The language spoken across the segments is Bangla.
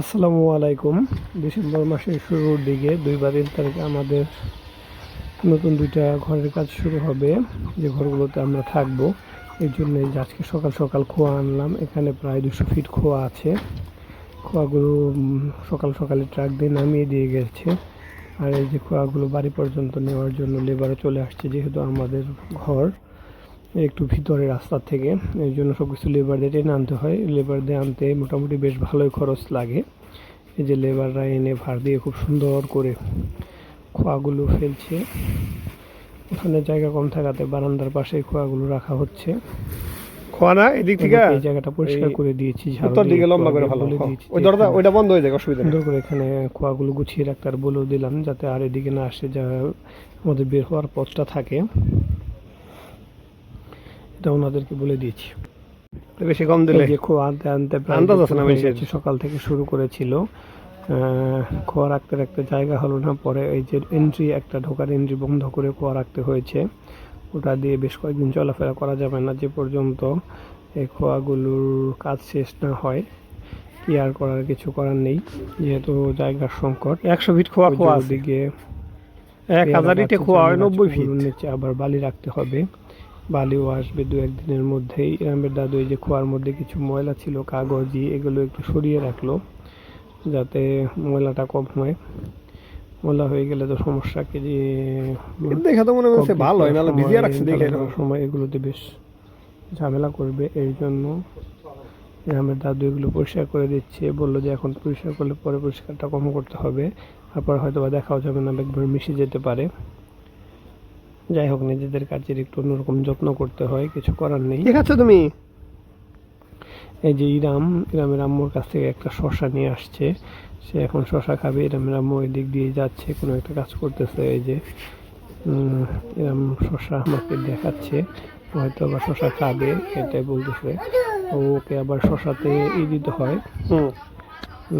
আসসালামু আলাইকুম। ডিসেম্বর মাসের শুরুর দিকে দুই বা তিন তারিখে আমাদের নতুন দুইটা ঘরের কাজ শুরু হবে। যে ঘরগুলোতে আমরা থাকব এই জন্য আজকে সকাল সকাল খোয়া আনলাম, এখানে প্রায় দুশো ফিট খোয়া আছে। খোয়াগুলো সকাল সকালে ট্রাক দিয়ে নামিয়ে দিয়ে গেছে। আর এই যে খোয়াগুলো বাড়ি পর্যন্ত নেওয়ার জন্য লেবারও চলে আসছে, যেহেতু আমাদের ঘর। একটু ভিতরে রাস্তা থেকে। এই জন্য সব কিছু লেবার দিয়ে টেনে আনতে হয়। লেবার দিয়ে আনতে মোটামুটি বেশ ভালোই খরচ লাগে। এই যে লেবাররা এনে ভার দিয়ে খুব সুন্দর করে খোয়াগুলো ফেলছে। ওখানে জায়গা কম থাকাতে বারান্দার পাশে খোয়াগুলো রাখা হচ্ছে। খোয়ানা এদিক থেকে? এই জায়গাটা পরিষ্কার করে দিয়েছি উত্তর দিকে লম্বা করে ভালো। ওই দরজা ওইটা বন্ধ হয়ে যায় অসুবিধা সুন্দর করে এখানে খোয়াগুলো গুছিয়ে রাখতে আর বলেও দিলাম যাতে আর এদিকে না আসে যা আমাদের বের হওয়ার পথটা থাকে। এটা ওনাদেরকে বলে দিয়েছি। বেশি কম দিলে? যে খোয়া আনতে আনতে আন্দাজ আছে না সকাল থেকে শুরু করেছিল। খোয়া রাখতে রাখতে জায়গা হলো না পরে এই যে এন্ট্রি একটা ঢোকার এন্ট্রি বন্ধ করে খোয়া রাখতে হয়েছে। ওটা দিয়ে বেশ কয়েকদিন চলাফেরা করা যাবে না যে পর্যন্ত এই খোয়াগুলোর কাজ শেষ না হয়। কি আর করার কিছু করার নেই যেহেতু জায়গার সংকট। একশো ফিট খোয়া খোয়া দিকে এক হাজার ইটে খোয়া হয় নব্বই ফিট নিচে আবার বালি রাখতে হবে। বালিও আসবে দু একদিনের মধ্যেই। রামের দাদু এই যে খোয়ার মধ্যে কিছু ময়লা ছিল কাগজি এগুলো একটু সরিয়ে রাখল যাতে ময়লাটা কম হয়। ময়লা হয়ে গেলে তো সমস্যা কি যে দেখা তো মনে হচ্ছে ভালো হয় নাহলে সময় ভিজিয়ে রাখছে দেখে। সময় এগুলোতে বেশ ঝামেলা করবে এই জন্য রামের দাদু এগুলো পরিষ্কার করে দিচ্ছে। বলল যে এখন পরিষ্কার করলে পরে পরিষ্কারটা কম করতে হবে। তারপর হয়তো বা দেখাও যাবে না একবার মিশে যেতে পারে। যাই হোক নিজেদের কাজের একটু অন্যরকম যত্ন করতে হয় কিছু করার নেই। দেখাচ্ছ তুমি? এই যে ইরাম ইরামের আম্মুর কাছ থেকে একটা শশা নিয়ে আসছে। সে এখন শশা খাবে ইরামের আম্মু ওই দিক দিয়ে যাচ্ছে কোনো একটা কাজ করতেছে এই যে ইরাম শশা আমাকে দেখাচ্ছে। হয়তো আবার শশা খাবে এটাই বলতেছে। ওকে আবার শশাতে ই দিতে হয়। হুম।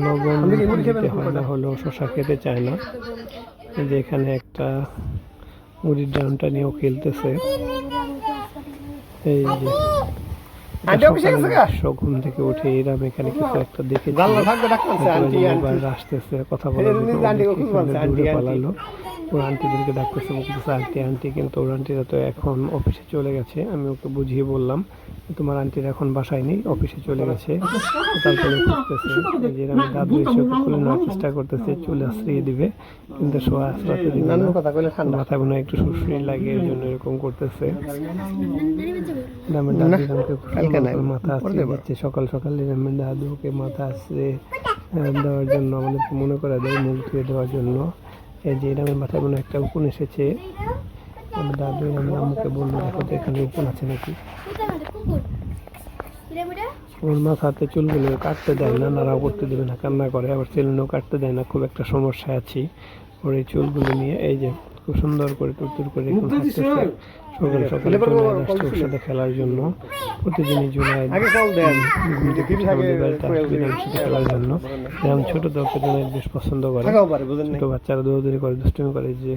লবণ দিতে হয় না হলেও শশা খেতে চায় না। যে এখানে একটা মুড়ির ড্রামটা নিয়েও খেলতেছে। এই যে ঘুম থেকে উঠে এরাম এখানে কিছু একটা দেখে আন্টি আন্টি। আসতেছে কথা বলে। পালালো। ওর আন্টিদেরকে ডাকতেছে বলতেছে আন্টি আন্টি কিন্তু ওর আন্টিরা তো এখন অফিসে চলে গেছে। আমি ওকে বুঝিয়ে বললাম তোমার আন্টিরা এখন বাসায় নেই অফিসে চলে গেছে। তারপরে যে আমি দাদু ওকে নেওয়ার চেষ্টা করতেছে চুলে আশ্রিয়ে দিবে। কিন্তু শোয়া আশ্রাতে দিবে না। মাথায় মনে হয় একটু সুশ্রী লাগে এই জন্য এরকম করতেছে। দাদু মাথা পরে আশ্রিয়ে দেবো। দিচ্ছে। সকাল সকাল রামের দাদুকে মাথা আশ্রিয়ে দেওয়ার জন্য আমাদেরকে মনে করা দেয় মুখ ধুয়ে দেওয়ার জন্য। এই যে রামের মাথায় মনে একটা উকুন এসেছে। আমার দাদু রামের আম্মুকে বলল দেখো তো এখানে উকুন আছে নাকি। ওর মাথাতে চুলগুলো কাটতে দেয় না, নাড়াও করতে দেবে না, কান্না করে। আবার সেলুনও কাটতে দেয় না, খুব একটা সমস্যা আছি। ওর এই চুলগুলো নিয়ে এই যে খুব সুন্দর করে টুরটুর করে সকাল সকালে আসছে ওর সাথে খেলার জন্য। প্রতিদিনই আগে ঘুম থেকে সাথে খেলার জন্য। এরকম ছোট দলকে বেশ পছন্দ করে। ছোট বাচ্চারা দৌড়দৌড়ি করে দুষ্টুমি করে যে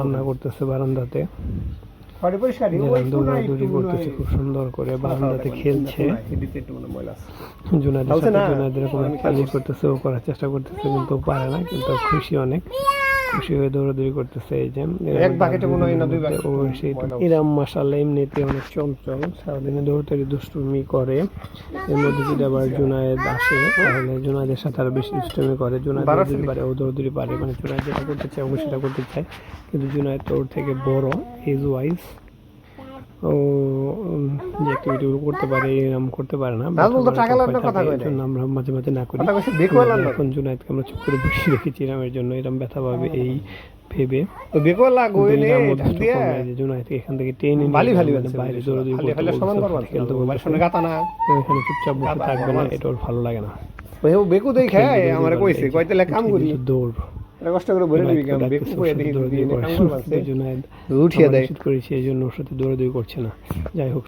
রান্না করতেছে বারান্দাতে। ঘরে পরিষ্কারই, দৌড়াদৌড়ি করতেছে খুব সুন্দর করে বারান্দাতে খেলছে। জুনাদের সাথে না, জুনাদের এরকম আমি করতেছে ও করার চেষ্টা করতেছে কিন্তু পারে না কিন্তু খুশি অনেক। খুশি হয়ে দৌড়াদৌড়ি করতেছে এই যে। এক বাকেটে মনে হয় না, দুই বাকেটে মাসাল্লাহ এমনিতে অনেক চঞ্চল সারাদিনে দৌড়াদৌড়ি দুষ্টুমি করে। এর মধ্যে যদি আবার জুনায়েদ আসে তাহলে জুনায়েদের সাথে আরও বেশি দুষ্টুমি করে। জুনায়েদ দৌড়াদৌড়ি পারে ও দৌড়াদৌড়ি পারে। মানে জুনায়েদ যেটা করতে চায় ও সেটা করতে চায়। কিন্তু জুনায়েদ তো ওর থেকে বড় এজ ওয়াইজ ও যে অ্যাক্টিভিটিগুলো করতে পারে এরকম করতে পারে না। আমরা মাঝে মাঝে না করি। এখন আমরা চুপ করে বসে রেখেছি এরমের জন্য এরম ব্যথা পাবে এই ভেবে। এখান থেকে টেনে বাইরে দৌড়াদৌড়ি এখানে চুপচাপ বসে থাকবে না এটা ওর ভালো লাগে না। বেকু দেই খায় আমার কইছে কইতে কাম করি। দৌড়। কষ্ট করে বলে দেখি উঠিয়ে দেয় করেছি এই জন্য ওর সাথে দৌড়াদৌড়ি করছে না। যাই হোক।